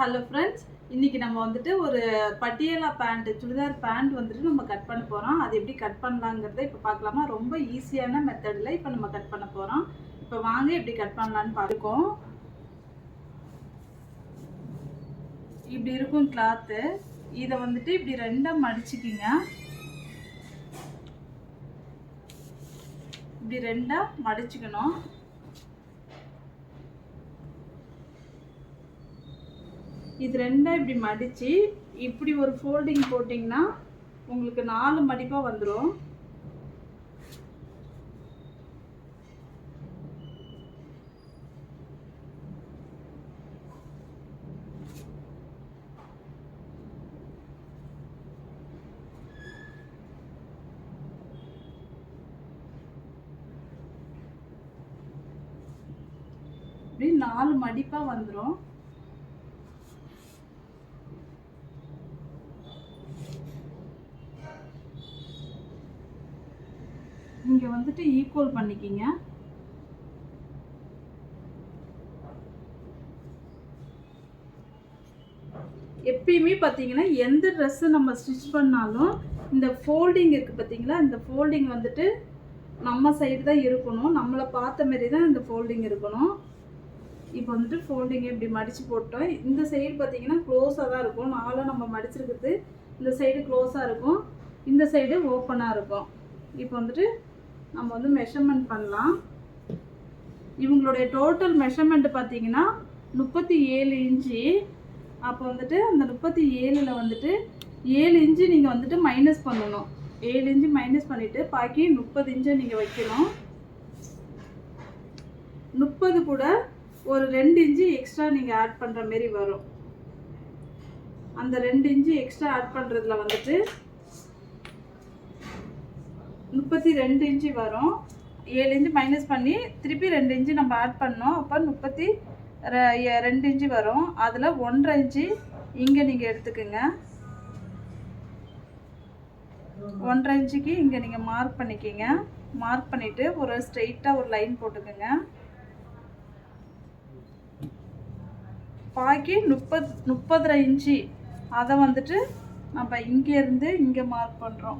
Hello friends இன்னைக்கு நம்ம வந்துட்டு ஒரு பட்டியலா பேண்ட் சுடிதார் பேண்ட் வந்துட்டு நம்ம கட் பண்ண போகிறோம் அது எப்படி கட் பண்ணலாங்கிறத இப்போ பார்க்கலாமா? ரொம்ப ஈஸியான மெத்தடில் இப்போ நம்ம கட் பண்ண போகிறோம் இப்போ வாங்க எப்படி கட் பண்ணலான்னு பார்க்கோம் இப்படி இருக்கும் கிளாத்து இதை வந்துட்டு இப்படி ரெண்டாக மடிச்சுக்கிங்க. இப்படி ரெண்டாக மடிச்சுக்கணும். இது ரெண்டாக இப்படி மடித்து இப்படி ஒரு ஃபோல்டிங் போட்டிங்கன்னா உங்களுக்கு நாலு மடிப்பாக வந்துடும் இப்படி நாலு மடிப்பாக வந்துடும் இங்கே வந்துட்டு ஈக்குவல் பண்ணிக்கிங்க. எப்பயுமே பார்த்தீங்கன்னா எந்த ட்ரெஸ்ஸை நம்ம ஸ்டிச் பண்ணாலும் இந்த ஃபோல்டிங் இருக்குது பார்த்தீங்களா இந்த ஃபோல்டிங் வந்துட்டு நம்ம சைடு தான் இருக்கணும். நம்மளை பார்த்த மாரி தான் இந்த ஃபோல்டிங் இருக்கணும். இப்போ வந்துட்டு ஃபோல்டிங் இப்படி மடித்து போட்டோம். இந்த சைடு பார்த்தீங்கன்னா க்ளோஸாக தான் இருக்கும். நாளாக நம்ம மடிச்சிருக்கிறது இந்த சைடு க்ளோஸாக இருக்கும். இந்த சைடு ஓப்பனாக இருக்கும். இப்போ வந்துட்டு நம்ம வந்து மெஷர்மெண்ட் பண்ணலாம். இவங்களுடைய டோட்டல் மெஷர்மெண்ட் பார்த்தீங்கன்னா முப்பத்தி ஏழு இன்ச்சு. அப்போ வந்துட்டு அந்த முப்பத்தி ஏழில் வந்துட்டு ஏழு இன்ச்சு நீங்கள் வந்துட்டு மைனஸ் பண்ணணும். ஏழு இன்ச்சு மைனஸ் பண்ணிவிட்டு பாக்கி முப்பது இன்ச்சை நீங்கள் வைக்கணும். முப்பது கூட ஒரு ரெண்டு இன்ச்சு எக்ஸ்ட்ரா நீங்கள் ஆட் பண்ணுற மாரி வரும். அந்த ரெண்டு இன்ச்சு எக்ஸ்ட்ரா ஆட் பண்ணுறதுல வந்துட்டு முப்பத்தி ரெண்டு இன்ச்சு வரும். ஏழு இன்ச்சு மைனஸ் பண்ணி திருப்பி ரெண்டு இன்ச்சு நம்ம ஆட் பண்ணோம். அப்போ முப்பத்தி ரெ- எ- ரெண்டு இன்ச்சு வரும். அதில் ஒன்றரை இன்ச்சு இங்கே நீங்கள் எடுத்துக்கோங்க. ஒன்றரை இன்ச்சுக்கு இங்கே நீங்கள் மார்க் பண்ணிக்கிங்க. மார்க் பண்ணிவிட்டு ஒரு ஸ்ட்ரெயிட்டாக ஒரு லைன் போட்டுக்கோங்க. பாக்கி முப்பத் முப்பதரை இன்ச்சு. அதை வந்துட்டு நம்ம இங்கேருந்து இங்கே மார்க் பண்ணுறோம்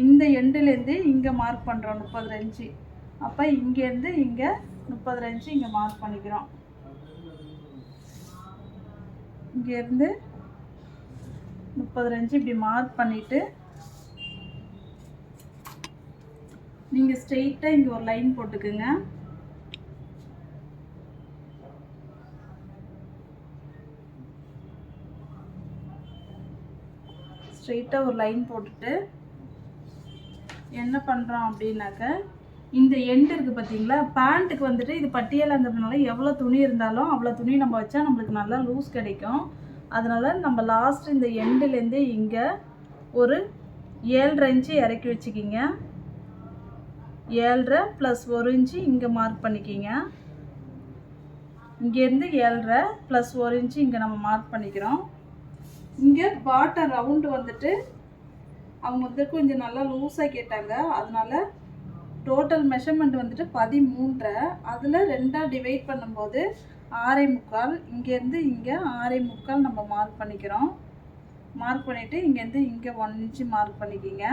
இந்த எண்டுலேருந்து இங்கே மார்க் பண்ணுறோம் முப்பது ரெஞ்சு அப்போ இங்கேருந்து இங்கே முப்பது ரெஞ்சு இங்கே மார்க் பண்ணிக்கிறோம். இங்கேருந்து முப்பது ரெஞ்சு இப்படி மார்க் பண்ணிவிட்டு நீங்கள் ஸ்ட்ரெயிட்டாக இங்கே ஒரு லைன் போட்டுக்குங்க. ஸ்ட்ரெயிட்டாக ஒரு லைன் போட்டுட்டு என்ன பண்ணுறோம் அப்படின்னாக்க இந்த எண்டு இருக்குது பார்த்தீங்களா பேண்ட்டுக்கு வந்துட்டு இது பட்டியலாங்கிறதுனால எவ்வளோ துணி இருந்தாலும் அவ்வளோ துணி நம்ம வச்சா நம்மளுக்கு நல்லா லூஸ் கிடைக்கும். அதனால் நம்ம லாஸ்ட் இந்த எண்டுலேருந்தே இங்கே ஒரு ஏழரை இன்ச்சு இறக்கி வச்சுக்கிங்க. ஏழரை ப்ளஸ் ஒரு இன்ச்சு இங்கே மார்க் பண்ணிக்கிங்க. இங்கேருந்து ஏழரை ப்ளஸ் ஒரு இன்ச்சு இங்கே நம்ம மார்க் பண்ணிக்கிறோம். இங்கே பாட்டர் ரவுண்டு வந்துட்டு அவங்க வந்து கொஞ்சம் நல்லா லூஸாக கேட்டாங்க. அதனால டோட்டல் மெஷர்மெண்ட் வந்துட்டு பதிமூன்றரை. அதில் ரெண்டாக டிவைட் பண்ணும்போது ஆறே முக்கால். இங்கேருந்து இங்கே ஆறே முக்கால் நம்ம மார்க் பண்ணிக்கிறோம். மார்க் பண்ணிவிட்டு இங்கேருந்து இங்கே ஒன் இன்ச்சு மார்க் பண்ணிக்கிங்க.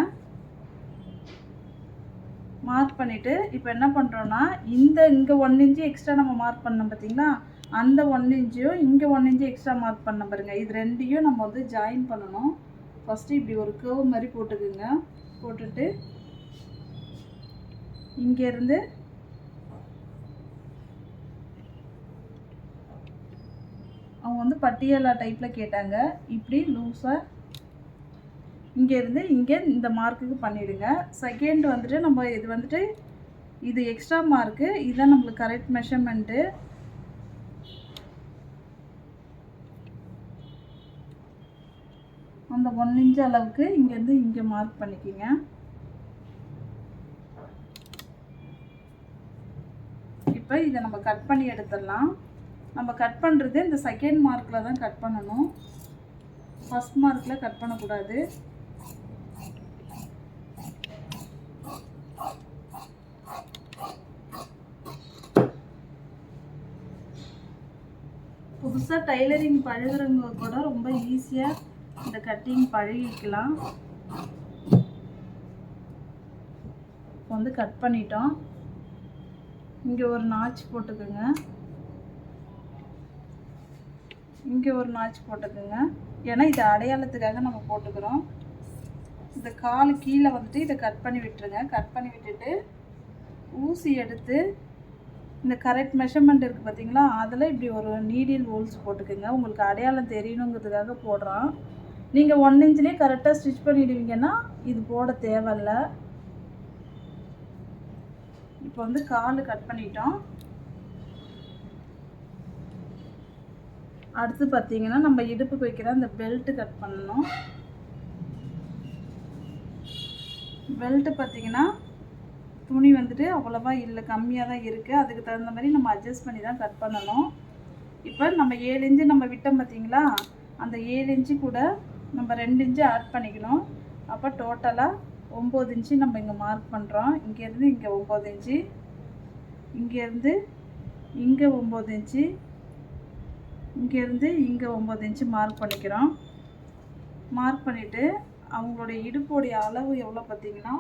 மார்க் பண்ணிவிட்டு இப்போ என்ன பண்ணுறோன்னா இந்த இங்கே ஒன் இன்ச்சு எக்ஸ்ட்ரா நம்ம மார்க் பண்ணோம் பார்த்தீங்களா அந்த ஒன் இன்ச்சையும் இங்கே ஒன் இன்ச்சு எக்ஸ்ட்ரா மார்க் பண்ண பாருங்க. இது ரெண்டையும் நம்ம வந்து ஜாயின் பண்ணணும். ஃபஸ்ட்டு இப்படி ஒரு கேர்வ் மாதிரி போட்டுக்குங்க. போட்டுட்டு இங்கேருந்து அவங்க வந்து பட்டியலா டைப்பில் கேட்டாங்க. இப்படி லூஸாக இங்கேருந்து இங்கே இந்த மார்க்குக்கு பண்ணிவிடுங்க செகண்ட் வந்துட்டு நம்ம இது வந்துட்டு இது எக்ஸ்ட்ரா மார்க்கு இதுதான் நம்மளுக்கு கரெக்ட் மெஷர்மெண்ட்டு அந்த ஒன் இன்ச் அளவுக்கு இங்கேருந்து இங்கே மார்க் பண்ணிக்கிங்க. இப்போ இதை நம்ம கட் பண்ணி எடுத்துடலாம். நம்ம கட் பண்ணுறது இந்த செகண்ட் மார்க்கில் தான் கட் பண்ணணும். ஃபஸ்ட் மார்க்கில் கட் பண்ணக்கூடாது. புதுசாக டைலரிங் பழகுறவங்க கூட ரொம்ப ஈஸியாக இந்த கட்டிங் பழகிக்கலாம். இப்போ வந்து கட் பண்ணிட்டோம். இங்கே ஒரு நாச்சு போட்டுக்கோங்க. இங்கே ஒரு நாச்சு போட்டுக்கோங்க. ஏன்னா இது அடையாளத்துக்காக நம்ம போட்டுக்கிறோம். இந்த கால் கீழே வந்துட்டு இதை கட் பண்ணி விட்டுருங்க. கட் பண்ணி விட்டுட்டு ஊசி எடுத்து இந்த கரெக்ட் மெஷர்மெண்ட் இருக்குது பார்த்தீங்களா? அதில் இப்படி ஒரு நீடில் ஹோல்ஸ் போட்டுக்கோங்க. உங்களுக்கு அடையாளம் தெரியணுங்கிறதுக்காக போடுறான் நீங்கள் ஒன் இன்ச்லேயே கரெக்டாக ஸ்டிச் பண்ணிடுவீங்கன்னா இது போட தேவையில்ல. இப்போ வந்து கால் கட் பண்ணிட்டோம். அடுத்து பார்த்தீங்கன்னா நம்ம இடுப்புக்கு வைக்கிற அந்த பெல்ட்டு கட் பண்ணணும். பெல்ட்டு பார்த்தீங்கன்னா துணி வந்துட்டு அவ்வளோவா இல்லை கம்மியாக தான் இருக்குது அதுக்கு தகுந்த மாதிரி நம்ம அட்ஜஸ்ட் பண்ணி தான் கட் பண்ணணும். இப்போ நம்ம ஏழு இன்ச்சு நம்ம விட்டோம் பார்த்தீங்களா அந்த ஏழு இன்ச்சு கூட நம்ம ரெண்டு இன்ச்சு ஆட் பண்ணிக்கணும். அப்போ டோட்டலாக ஒம்பது இன்ச்சு நம்ம இங்கே மார்க் பண்ணுறோம் இங்கேருந்து இங்கே ஒம்பது இன்ச்சு இங்கேருந்து இங்கே ஒம்பது இன்ச்சு இங்கேருந்து இங்கே ஒம்பது இன்ச்சு மார்க் பண்ணிக்கிறோம். மார்க் பண்ணிவிட்டு அவங்களுடைய இடுப்போடைய அளவு எவ்வளோ பார்த்தீங்கன்னா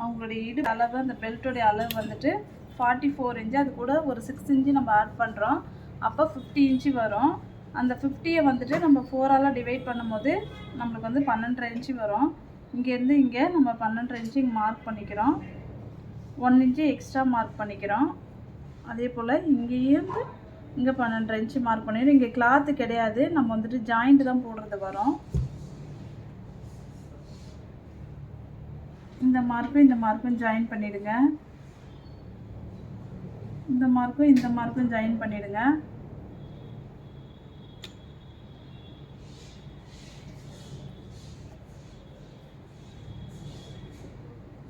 அவங்களுடைய இடு அளவு அந்த பெல்ட்டுடைய அளவு வந்துட்டு ஃபார்ட்டி ஃபோர் இன்ச்சு அது கூட ஒரு சிக்ஸ் இன்ச்சு நம்ம ஆட் பண்ணுறோம் அப்போ ஃபிஃப்டி இன்ச்சு வரும். அந்த ஃபிஃப்டியை வந்துட்டு நம்ம ஃபோரால் டிவைட் பண்ணும்போது நம்மளுக்கு வந்து பன்னெண்டரை இன்ச்சு வரும். இங்கேருந்து இங்கே நம்ம பன்னெண்டரை இன்ச்சு இங்கே மார்க் பண்ணிக்கிறோம். ஒன் இன்ச்சு எக்ஸ்ட்ரா மார்க் பண்ணிக்கிறோம். அதே போல் இங்கேயிருந்து இங்கே பன்னெண்டரை இன்ச்சு மார்க் பண்ணிடுறோம் இங்கே கிளாத்து கிடையாது. நம்ம வந்துட்டு ஜாயிண்ட் தான் போடுறது வரும். இந்த மார்க்கும் இந்த மார்க்கும் ஜாயின் பண்ணிடுங்க. இந்த மார்க்கும் இந்த மார்க்கும் ஜாயின் பண்ணிடுங்க.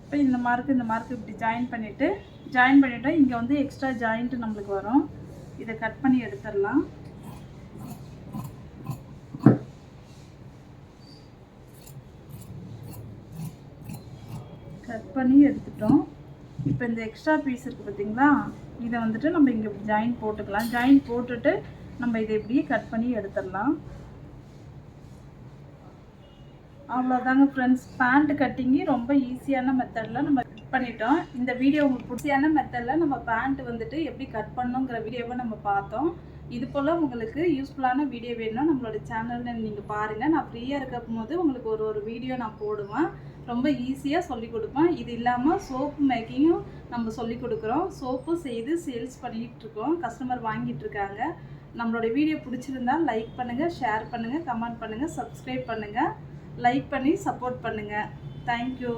இப்போ இந்த மார்க்கு இந்த மார்க்கு இப்படி ஜாயின் பண்ணிவிட்டு ஜாயின் பண்ணிவிட்டோம் இங்கே வந்து எக்ஸ்ட்ரா ஜாயிண்ட்டு நம்மளுக்கு வரும். இதை கட் பண்ணி எடுத்துடலாம். கட் பண்ணி எடுத்துட்டோம். இப்போ இந்த எக்ஸ்ட்ரா பீஸ் இருக்குது பார்த்தீங்களா இதை வந்துட்டு நம்ம இங்கே ஜாயின் போட்டுக்கலாம். ஜாயின் போட்டுட்டு நம்ம இதை இப்படியே கட் பண்ணி எடுத்துடலாம். அவ்வளோதாங்க ஃப்ரெண்ட்ஸ் பேண்ட் கட்டிங்கி ரொம்ப ஈஸியான மெத்தடில் நம்ம கட் பண்ணிட்டோம். இந்த வீடியோ உங்களுக்கு பிடிச்சியான மெத்தடில் நம்ம பேண்ட் வந்துட்டு எப்படி கட் பண்ணணுங்கிற வீடியோவை நம்ம பார்த்தோம். இது போல் உங்களுக்கு யூஸ்ஃபுல்லான வீடியோ வேணும்னா நம்மளோட சேனலில் நீங்கள் பாருங்கள் நான் ஃப்ரீயாக இருக்கும் போது உங்களுக்கு ஒரு ஒரு வீடியோ நான் போடுவேன். ரொம்ப ஈஸியாக சொல்லி கொடுப்பேன் இது இல்லாமல் சோப்பு மேக்கிங்கும் நம்ம சொல்லி கொடுக்குறோம். சோப்பு செய்து சேல்ஸ் பண்ணிகிட்ருக்கோம் கஸ்டமர் வாங்கிட்டுருக்காங்க நம்மளோட வீடியோ பிடிச்சிருந்தா லைக் பண்ணுங்கள் ஷேர் பண்ணுங்கள் கமெண்ட் பண்ணுங்கள் சப்ஸ்கிரைப் பண்ணுங்கள் லைக் பண்ணி சப்போர்ட் பண்ணுங்கள் தேங்க்யூ